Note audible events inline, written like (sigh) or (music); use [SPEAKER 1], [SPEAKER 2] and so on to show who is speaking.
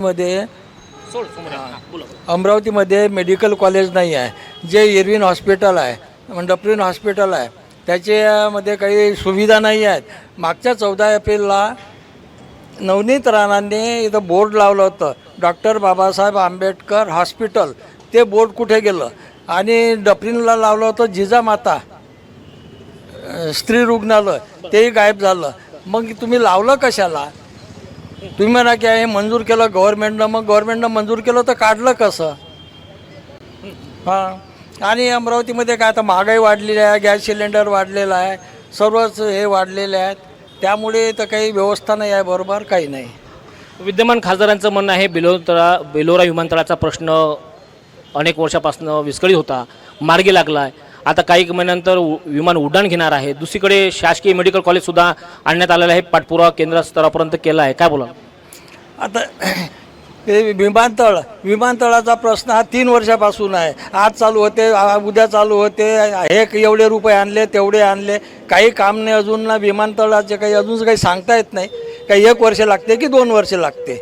[SPEAKER 1] मध्ये अमरावतीमध्ये medical college नाही आहे जे इरविन हॉस्पिटल आहे डप्रिन हॉस्पिटल आहे त्याच्यामध्ये काही सुविधा नाही आहेत. मागच्या चौदा एप्रिलला नवनीत राणांनी इथं बोर्ड लावलं होतं डॉक्टर बाबासाहेब आंबेडकर हॉस्पिटल. ते बोर्ड कुठे गेलं? आणि डप्रिनला लावलं होतं जिजामाता स्त्री रुग्णालय. तेही गायब झालं. मग तुम्ही लावलं कशाला? तुम्ही म्हणा की हे मंजूर केलं गव्हर्नमेंटनं मग गव्हर्नमेंटनं मंजूर केलं तर काढलं कसं? हां. आणि अमरावतीमध्ये काय आता महागाई वाढलेली आहे गॅस सिलेंडर वाढलेला आहे सर्वच हे वाढलेले आहेत. त्यामुळे तर काही व्यवस्था नाही आहे बरोबर काही नाही.
[SPEAKER 2] विद्यमान खासदारांचं म्हणणं आहे बेलोतळा बेलोरा विमानतळाचा प्रश्न अनेक वर्षापासून विस्कळीत होता मार्गी लागला आहे आता काही महिन्यानंतर उ- विमान उड्डाण घेणार आहे. दुसरीकडे शासकीय मेडिकल कॉलेजसुद्धा आणण्यात आलेलं आहे. पाठपुरावा केंद्र स्तरापर्यंत केला आहे. काय बोला
[SPEAKER 1] आता (clears throat) विमानतळ विमानतळाचा प्रश्न हा तीन वर्षापासून आहे. आज चालू होते उद्या चालू होते. हे एवढे रुपये आणले तेवढे आणले. काही काम नाही अजून. ना विमानतळाचे काही अजून काही सांगता येत नाही. काही एक वर्ष लागते की दोन वर्ष लागते?